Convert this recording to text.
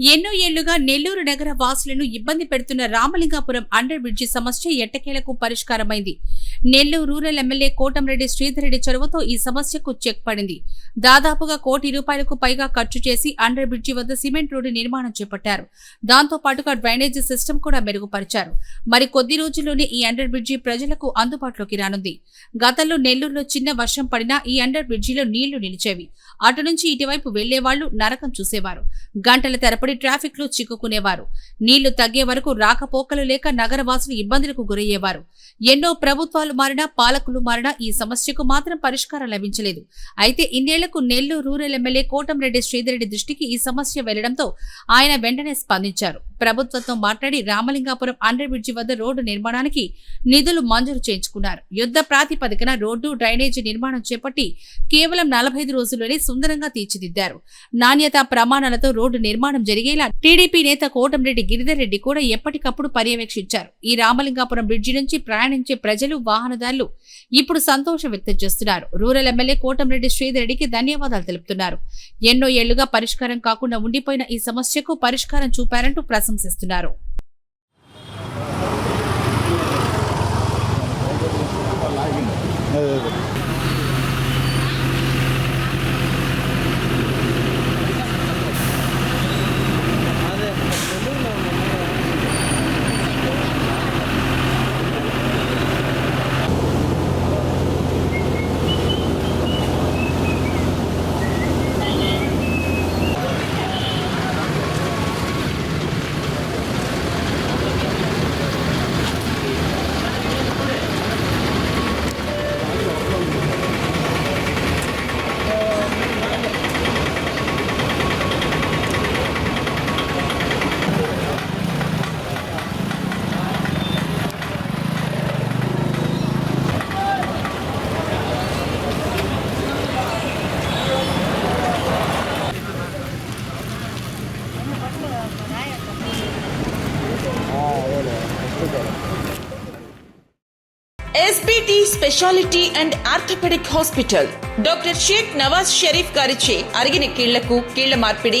ఎన్నో ఏళ్ళుగా నెల్లూరు నగర వాసులను ఇబ్బంది పెడుతున్న రామలింగాపురం అండర్ బ్రిడ్జి సమస్య ఎట్టకేలకు పరిష్కారమైంది. నెల్లూరు రూరల్ ఎమ్మెల్యే కోటంరెడ్డి శ్రీధర్ రెడ్డి చొరవతో ఈ సమస్యకు చెక్ పడింది. దాదాపుగా కోటి రూపాయలకు పైగా ఖర్చు చేసి అండర్ బ్రిడ్జి వద్ద సిమెంట్ రోడ్డు నిర్మాణం చేపట్టారు. దాంతో పాటుగా డ్రైనేజీ సిస్టమ్ కూడా మెరుగుపరిచారు. మరి కొద్ది రోజుల్లోనే ఈ అండర్ బ్రిడ్జి ప్రజలకు అందుబాటులోకి రానుంది. గతంలో నెల్లూరులో చిన్న వర్షం పడినా ఈ అండర్ బ్రిడ్జిలో నీళ్ళు నిలిచేవి. అటు నుంచి ఇటువైపు వెళ్ళేవాళ్ళు నరకం చూసేవారు. గంటల తరబడి ట్రాఫిక్లో చిక్కుకునేవారు. నీళ్ళు తగ్గే వరకు రాకపోకలు లేక నగరవాసులు ఇబ్బందులకు గురయ్యేవారు. ఎన్నో ప్రభుత్వాలు మారినా పాలకులు మారినా ఈ సమస్యకు మాత్రం పరిష్కారం లభించలేదు. అయితే ఇన్నేళ్ళకు నెల్లూరు రూరల్ ఎమ్మెల్యే కోటంరెడ్డి శ్రీధరెడ్డి దృష్టికి ఈ సమస్య వెళ్ళడంతో ఆయన వెంటనే స్పందించారు. ప్రభుత్వంతో మాట్లాడి రామలింగాపురం అండర్ బ్రిడ్జి వద్ద రోడ్డు నిర్మాణానికి నిధులు మంజూరు చేయించుకున్నారు. యుద్ధ ప్రాతిపదికన రోడ్డు డ్రైనేజీ నిర్మాణం చేపట్టి కేవలం నలభై ఐదు రోజుల్లోనే సుందరంగా తీర్చిదిద్దారు. నాణ్యత ప్రమాణాలతో రోడ్డు నిర్మాణం జరిగేలా టీడీపీ నేత కోటంరెడ్డి గిరిధర్రెడ్డి కూడా ఎప్పటికప్పుడు పర్యవేక్షించారు. ఈ రామలింగాపురం బ్రిడ్జి నుంచి ప్రయాణించే ప్రజలు వాహనదారులు ఇప్పుడు సంతోషం వ్యక్తం చేస్తున్నారు. రూరల్ ఎమ్మెల్యే కోటంరెడ్డి శ్రీధర్రెడ్డికి ధన్యవాదాలు తెలుపుతున్నారు. ఎన్నో ఏళ్ళుగా పరిష్కారం కాకుండా ఉండిపోయిన ఈ సమస్యకు పరిష్కారం చూపారంటూ ప్రశంసిస్తున్నారు. SBT speciality and orthopaedic hospital doctor Sheikh Nawaz Sharif గారిచే అరిగిన కీళ్ళకు కీళ్ళ మార్పిడి